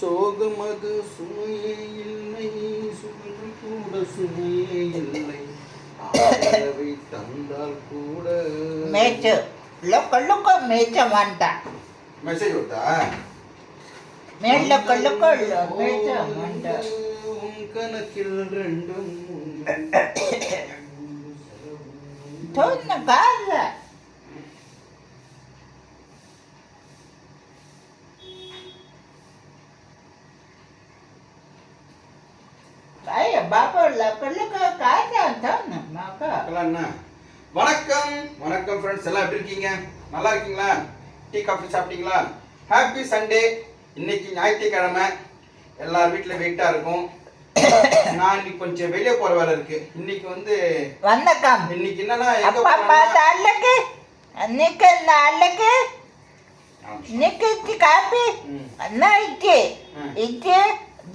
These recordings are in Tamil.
சோகம் அது சுமையே இல்லை சுமை கூட சுமையே இல்லை. ஆதரவை தந்தால் கூட. மேய்ச்சு லொக்க லொக்க மேய்ச்சமான்ட்ட மெசேஜ் வருதா மேல் லொக்க லொக்க மேய்ச்சமான்ட்ட உன் கணக்கில் ரெண்டும். சொன்ன கால லொக்க காய்ச்சான் சொன்ன மாக்கா. பார்க்கலாம் என்ன? வணக்கம். வணக்கம் ஃப்ரெண்ட்ஸ் எல்லாம் எப்படி இருக்கீங்க? நல்லா இருக்கீங்களா? டீ காஃபி சாப்பிட்டீங்களா? ஹாப்பி சண்டே இன்னைக்கு ஞாயிற்றுக்கிழமை. எல்லார் வீட்டில் வெயிட்டாக இருக்கும். நான் இன்னைக்கு கொஞ்சம் வெளியே போகிற வேலை இருக்கு. இன்னைக்கு வந்து வணக்கம். இன்னைக்கு என்னன்னா எங்க அப்பா ஆ, நிக்கு இட்லி காப்பி. ம். அண்ணா இட்லி. இட்லி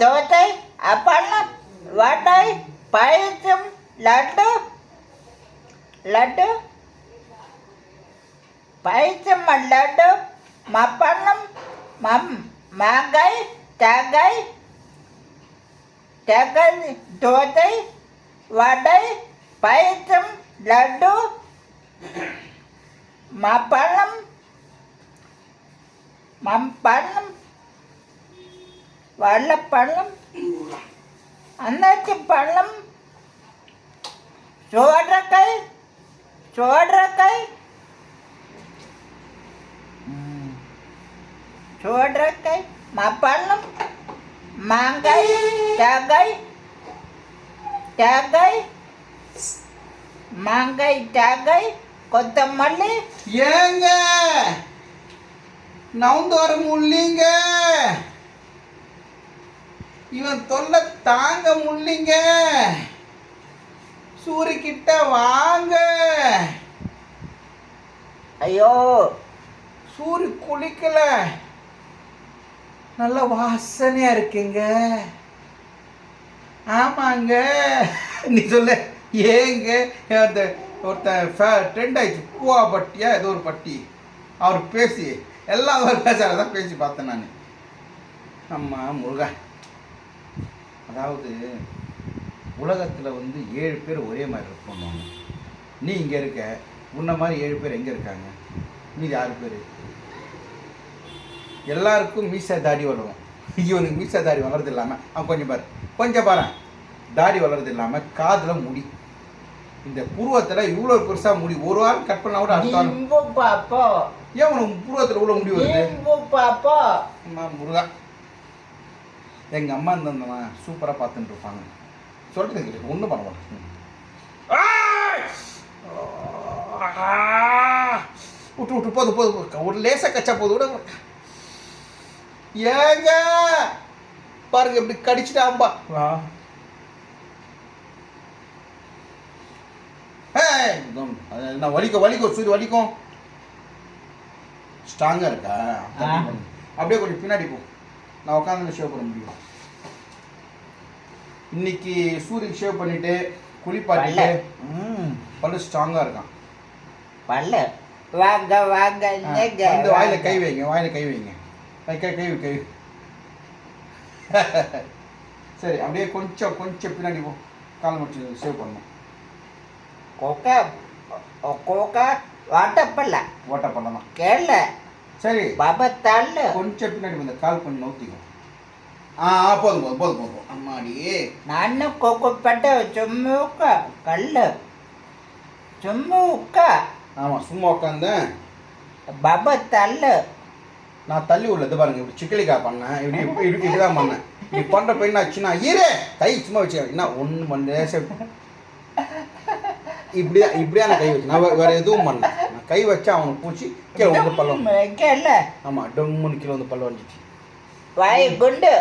தோசை அப்பளம். வடை பாயசம் லட்டு லட்டு பாயசம் லட்டு மப்பளம் மம் மாங்காய் தேங்காய் தேங்காய் தோசை வடை பாயசம் லட்டு மப்பளம் மம்பழம் வாழைப்பழம் அன்னாச்சி பழம் சோடக்காய் சோடக்காய் சோடக்காய் மப்பழம் மாங்காய் தேங்காய் தேங்காய் மாங்காய் தேங்காய் கொத்தமல்லி. ஏங்க நவுந்து வர முடியலீங்க இவன் தொல்லை தாங்க முடியலீங்க. சூரிய கிட்ட வாங்க. ஐயோ. சூரிய குளிக்கல. நல்ல வாசனையா இருக்குங்க. ஆமாங்க. நீ சொல்ல. ஏங்க. அந்த ஒருத்தன் ட்ரெண்ட் ஆயிடுச்சு. கூவா பட்டியா? ஏதோ ஒரு பட்டி. அவர் பேசி எல்லாம் அவர் பேசுகிறதான் பேசி பார்த்தேன் நான். அம்மா முருகா. அதாவது உலகத்தில் வந்து ஏழு பேர் ஒரே மாதிரி இருப்போம் நீ இங்கே இருக்க உன்ன மாதிரி ஏழு பேர் எங்கே இருக்காங்க? மீதி ஆறு பேர். எல்லாருக்கும் மீசை தாடி வளரும். இவனுக்கு மீசை தாடி வளர்றது இல்லாமல் அவன் கொஞ்சம் பாரு. கொஞ்சம் பாரு. தாடி வளர்றது இல்லாமல் காதில் முடி. இந்த புருவத்தில் இவ்வளோ பெருசாக முடி ஒரு வாரம் கட் பண்ணா கூட அடுத்த வாரம் பாப்போ ஏன் உனக்கு புருவத்தில் இவ்வளோ முடி வருது? பாப்போ முருகா. எங்கள் அம்மா இருந்தவங்க சூப்பராக பார்த்துட்டு இருப்பாங்க. சொல்லிட்டு கேட்டு ஒன்றும் பண்ண மாட்டேன் விட்டு விட்டு போதும் போதும். ஒரு லேசாக கச்சா போதும் விட ஏங்க! பாருங்க இப்படி அது என்ன வலிக்கும் வலிக்கும் சூரிய வலிக்கும். ஸ்ட்ராங்காக இருக்கா. அப்படியே கொஞ்சம் பின்னாடி போ. நான் உட்காந்து ஷேவ் பண்ண முடியும். இன்னைக்கு சூரியன் ஷேவ் பண்ணிட்டு குளிப்பாட்டிட்டு பல்லு. ஸ்ட்ராங்காக இருக்கான். பல்ல. வாங்க வாங்க வந்து வாயில. கை வைங்க வாயில கை வைங்க. கை கை கை கை. சரி அப்படியே கொஞ்சம் கொஞ்சம் பின்னாடி போ. கால் மட்டும் சேவ் பண்ணணும். கொக்கா கொக்கா வாட்டப்பல்ல. ஓட்ட பண்ணலாம் கேள. சரி. பாபா தள்ள. கொஞ்சம் பின்னாடி இந்த கால் பண்ணி நோத்திக்கும் ஆ போதும் போதும் போதும் போதும் அம்மாடி. நானும் கொக்கப்பட்ட கல்ல கல் சும்முக்கா ஆமாம் சும்மா உட்காந்தேன் பாபா தள்ள. நான் தள்ளி உள்ளது பாருங்க இப்படி சிக்கலிக்கா பண்ணேன். இப்படி இப்படி இப்படி இப்படிதான் பண்ணேன். இப்படி பண்ணுற போய் என்ன ஆச்சுன்னா கை சும்மா வச்சு என்ன ஒன்று பண்ணு இப்படியா இப்படியா நான் கை வச்சு நான் வேறு எதுவும் பண்ணேன் கை வச்சா அவனுக்கு பூச்சி கீழே வந்து பள்ளம் வைக்கல ஆமாம் டொம்முன்னு கீழே வந்து பள்ளம் வந்துச்சு. வாய் குண்டு.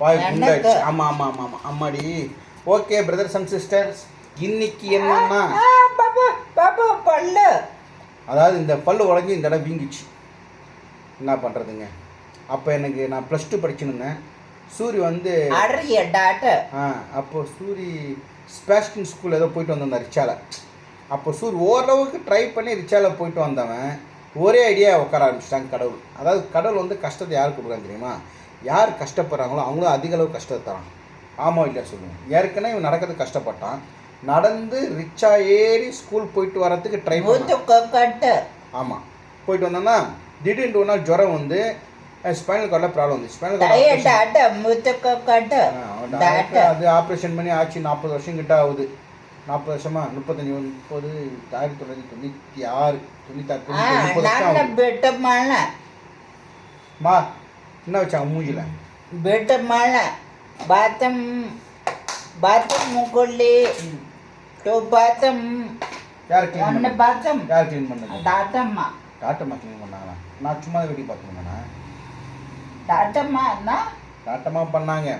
வாய் குண்டாச்சு ஆமாம் ஆமாம் ஆமாம் ஆமாம் அம்மாடி. ஓகே பிரதர்ஸ் அண்ட் சிஸ்டர்ஸ் இன்னைக்கு என்னன்னா பாபா பல்லு. அதாவது இந்த பல்லு உடஞ்சி இந்த இடம் வீங்கிச்சு. என்ன பண்ணுறதுங்க அப்போ எனக்கு நான் ப்ளஸ் டூ படிச்சுருந்தேன். சூரி வந்து ஆ அப்போது சூரி ஸ்பேஷ்டின் ஸ்கூல் ஏதோ போயிட்டு வந்திருந்தார் ரிச்சாவில் அப்போ சூரி ஓரளவுக்கு ட்ரை பண்ணி ரிச்சால போயிட்டு வந்தவன் ஒரே ஐடியா உட்கார ஆரம்பிச்சிட்டாங்க கடவுள். அதாவது கடவுள் வந்து கஷ்டத்தை யாருக்கு கொடுக்குறான்னு தெரியுமா? யார் கஷ்டப்படுறாங்களோ அவங்களும் அதிக அளவு கஷ்டத்தை தரான் ஆமாம் இல்லையா சொல்லுங்கள் ஏற்கனவே இவன் நடக்கிறது கஷ்டப்பட்டான். நடந்து ரிச்சா ஏறி ஸ்கூல் போயிட்டு வரதுக்கு ட்ரை கட்டு ஆமாம் போயிட்டு வந்தோன்னா திடீர்னு ஒரு நாள் ஜுரம் வந்து ஸ்பைனல் கார்டில் ப்ராப்ளம் வந்து ஸ்பைனல் கார்டு அது ஆப்ரேஷன் பண்ணி ஆச்சு நாற்பது வருஷம் கிட்ட ஆகுது. நாற்பது வருஷமா முப்பத்தஞ்சு முப்பது ஆயிரத்தி தொள்ளாயிரத்தி தொண்ணூற்றி ஆறு தொண்ணூத்தாறு மா என்ன வச்சா மூஞ்சில பெட்ட மாலை பாத்தம் பாத்தம் மூக்கொள்ளி டோ பாத்தம் யார் க்ளீன் பண்ண பாத்தம் யார் க்ளீன் பண்ணது? டாட்டம்மா டாட்டம்மா க்ளீன் பண்ணாங்க நான் சும்மா வெட்டி டாட்டம்மா என்ன டாட்டம்மா பண்ணாங்க.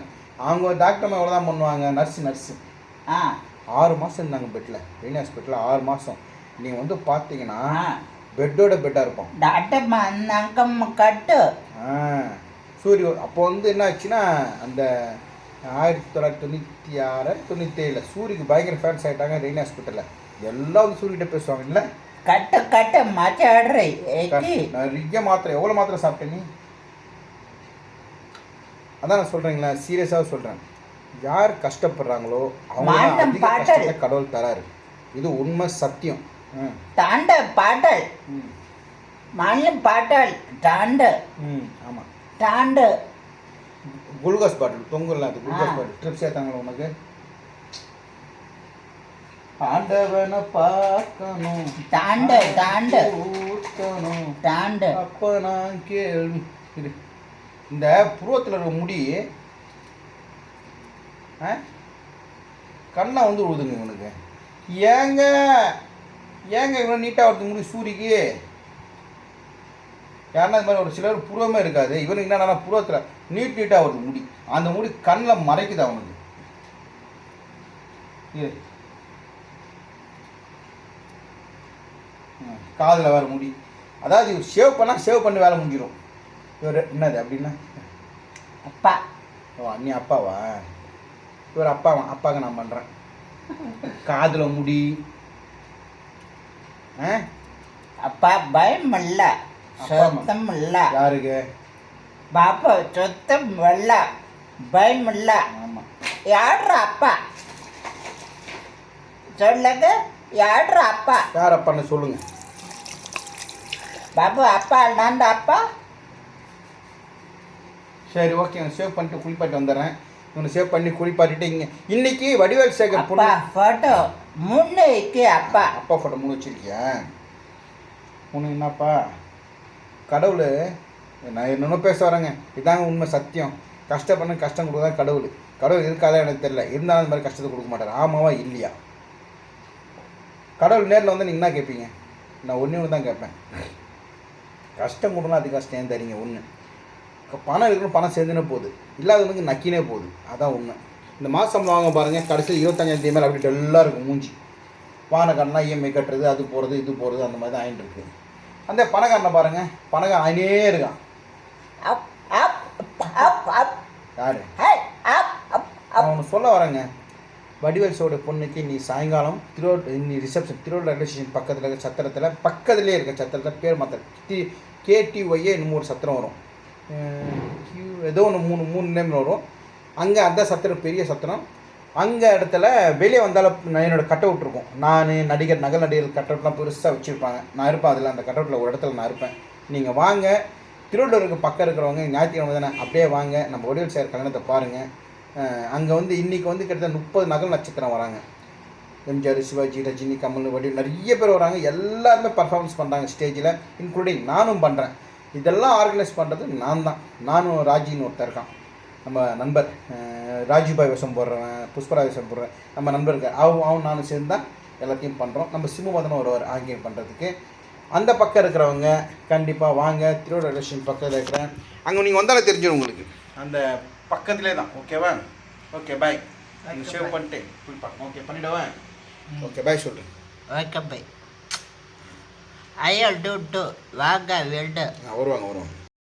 அவங்க டாக்டர்மா எவ்வளோ தான் பண்ணுவாங்க? நர்ஸு நர்ஸு ஆ. ஆறு மாதம் இருந்தாங்க பெட்டில் ரெயின் ஹாஸ்பிட்டலில் ஆறு மாதம் நீங்கள் வந்து பார்த்தீங்கன்னா பெட்டோட பெட்டாக இருப்போம் அங்கம்மா கட்டு. சூரிய அப்போ வந்து என்ன ஆச்சுன்னா அந்த ஆயிரத்தி தொள்ளாயிரத்தி தொண்ணூற்றி ஆறு தொண்ணூற்றி ஏழில் சூரிக்கு பயங்கர ஃபேன்ஸ் ஆகிட்டாங்க ரெயின் ஹாஸ்பிட்டலில் எல்லாம் வந்து சூரியகிட்ட பேசுவாங்க இல்லை கட்டு கட்டு மாச்சாடுறி நிறைய மாத்திரை எவ்வளோ மாத்திரை சாப்பிட்ட நீ? அதான் நான் சொல்கிறேங்களா சீரியஸாக சொல்கிறேன் யார் கஷ்டப்படுறாங்களோ அவங்க கடவுள் தராரு. இது உண்மை சத்தியம். தாண்ட பாட்டல். மாநிலம் பாட்டல். தாண்டு. ம் ஆமாம் தாண்டு. குளுக்கோஸ் பாட்டில் தொங்குல அது குளுக்கோஸ் ஆ. பாட்டில். ட்ரிப்ஸ் ஏத்தாங்களா உனக்கு? ஆண்டவனை பார்க்கணும். தாண்டு தாண்டு. ஊத்தணும் தாண்டு. அப்ப நான் கேள்வி இந்த புருவத்தில் இருக்க முடி கண்ணா வந்து விழுதுங்க இவனுக்கு. ஏங்க? ஏங்க இவ்வளோ நீட்டாக வருது முடி சூரிக்கு யாருன்னா இது மாதிரி ஒரு சிலர் புருவமே இருக்காது. இவனுக்கு என்னன்னா புருவத்தில் நீட் நீட்டாக வருது முடி. அந்த முடி கண்ணில் மறைக்குது அவனுக்கு? காதில் வேறு முடி. அதாவது இவர் சேவ் பண்ணால் சேவ் பண்ணி வேலை முடிஞ்சிடும் இவர் என்னது அப்படின்னா? அப்பா. ஓ அண்ணி அப்பாவா? இவர் அப்பாவா அப்பாவுக்கு நான் பண்ணுறேன் காதில் முடி. அப்பா பயம் இல்ல அப்பா. சுத்தம் இல்ல யாருக்கு? பாப்பா சுத்தம் இல்ல பயம் இல்ல யாடுற அப்பா? சொல்லுங்க. யாடுற அப்பா? யார் அப்பான்னு சொல்லுங்கள் பாபு அப்பா நான் அப்பா. சரி ஓகே. சேவ் பண்ணிட்டு குளிப்பாட்டி வந்துடுறேன். இவனை சேவ் பண்ணி குளிப்பாட்டிட்டு இங்கே. இன்னைக்கு வடிவேல் சேகர் அப்பா பொண்ணு போட்டோ முன்னைக்கு அப்பா. அப்பா ஃபோட்டோ மூணு வச்சிருக்கியா? உனக்கு என்னப்பா? கடவுள் நான் என்னென்ன பேச வரேங்க. இதாங்க உண்மை சத்தியம். கஷ்டப்பட கஷ்டம் கொடுக்குறதா கடவுள். கடவுள் இருக்காதா எனக்கு தெரியல. இருந்தாலும் அந்த மாதிரி கஷ்டத்தை கொடுக்க மாட்டார். ஆமாவா இல்லையா? கடவுள் நேரில் வந்து நீங்கள் என்ன கேட்பீங்க நான் ஒன்றே ஒன்று தான் கேட்பேன் கஷ்டம் கொடுனா அது கஷ்டம் ஏன் தரீங்க ஒன்று பணம் இருக்கணும் பணம் சேர்ந்துனே போகுது. இல்லாதவனுக்கு நக்கினே போகுது. அதான் உண்மை. இந்த மாதம் வாங்க பாருங்கள் கடைசியில் இருபத்தஞ்சாம் தேதி மேலே அப்படி டல்லாக இருக்கும் மூஞ்சி. வானக்காரனா இஎம்ஐ கட்டுறது அது போகிறது இது போகிறது அந்த மாதிரி தான் ஆயிட்டு இருக்கு. அந்த பணக்காரனை பாருங்கள் பணக்காரன் ஆயினே இருக்கான். யார்? ஒன்று சொல்ல வரேங்க. வடிவேல் சோட பொண்ணுக்கு நீ சாயங்காலம் திருவள்ளூர் நீ ரிசப்ஷன் திருவள்ளூர் ரயில்வே ஸ்டேஷன் பக்கத்தில் இருக்க சத்திரத்தில் பக்கத்துலேயே இருக்க சத்திரத்தில் பேர் மாத்திர டி கேடிஒய்யே இன்னும் ஒரு சத்திரம் வரும். கியூ ஏதோ ஒன்று மூணு மூணு நேம் வரும். அங்கே அந்த சத்திரம் பெரிய சத்திரம். அங்கே இடத்துல வெளியே வந்தாலும் நான் என்னோடய கட் அவுட் இருக்கும். நான் நடிகர் நகல் நடிகர் கட் அவுட்லாம் பெருசாக வச்சுருப்பாங்க. நான் இருப்பேன் அதில் அந்த கட் அவுட்டில் ஒரு இடத்துல நான் இருப்பேன். நீங்கள் வாங்க. திருவள்ளூருக்கு பக்கம் இருக்கிறவங்க ஞாயிற்றுக்கிழமை தானே அப்படியே வாங்க. நம்ம வடிவேல் சார் கல்யாணத்தை பாருங்கள் அங்கே வந்து இன்றைக்கி வந்து கிட்டத்தட்ட முப்பது நகல் நட்சத்திரம் வராங்க. எம்ஜிஆர் சிவாஜி ரஜினி கமல் வடிவேல் நிறைய பேர் வராங்க. எல்லாருமே பர்ஃபார்மன்ஸ் பண்ணுறாங்க ஸ்டேஜில் இன்க்ளூடிங் நானும் பண்ணுறேன் இதெல்லாம் ஆர்கனைஸ் பண்ணுறது நான் தான் நானும் ராஜின்னு ஒருத்தர் இருக்கான். நம்ம நண்பர். ராஜுபாய் வேஷம் போடுறவன் புஷ்பராஜ் வேஷம் போடுறேன் நம்ம நண்பர் இருக்கார். அவன் அவன் நானும் சேர்ந்து தான் எல்லாத்தையும் பண்ணுறோம் நம்ம சிம்மபதனம் வருவார் ஆங்கியம் பண்ணுறதுக்கு அந்த பக்கம் இருக்கிறவங்க கண்டிப்பாக வாங்க. திருவள்ளூர் ஸ்டேஷன் பக்கத்தில் இருக்கிறேன். அங்கே நீங்கள் வந்தாலே தெரிஞ்சிடும் உங்களுக்கு. அந்த பக்கத்துலேயே தான். ஓகேவா ஓகே பாய் சேவ் பண்ணிட்டு ஓகே பண்ணிவிடுவேன் ஓகே பாய் சொல்லு ஓகே பை ஐயோ டூ டூ. வாங்க வீடு வருவாங்க வருவாங்க.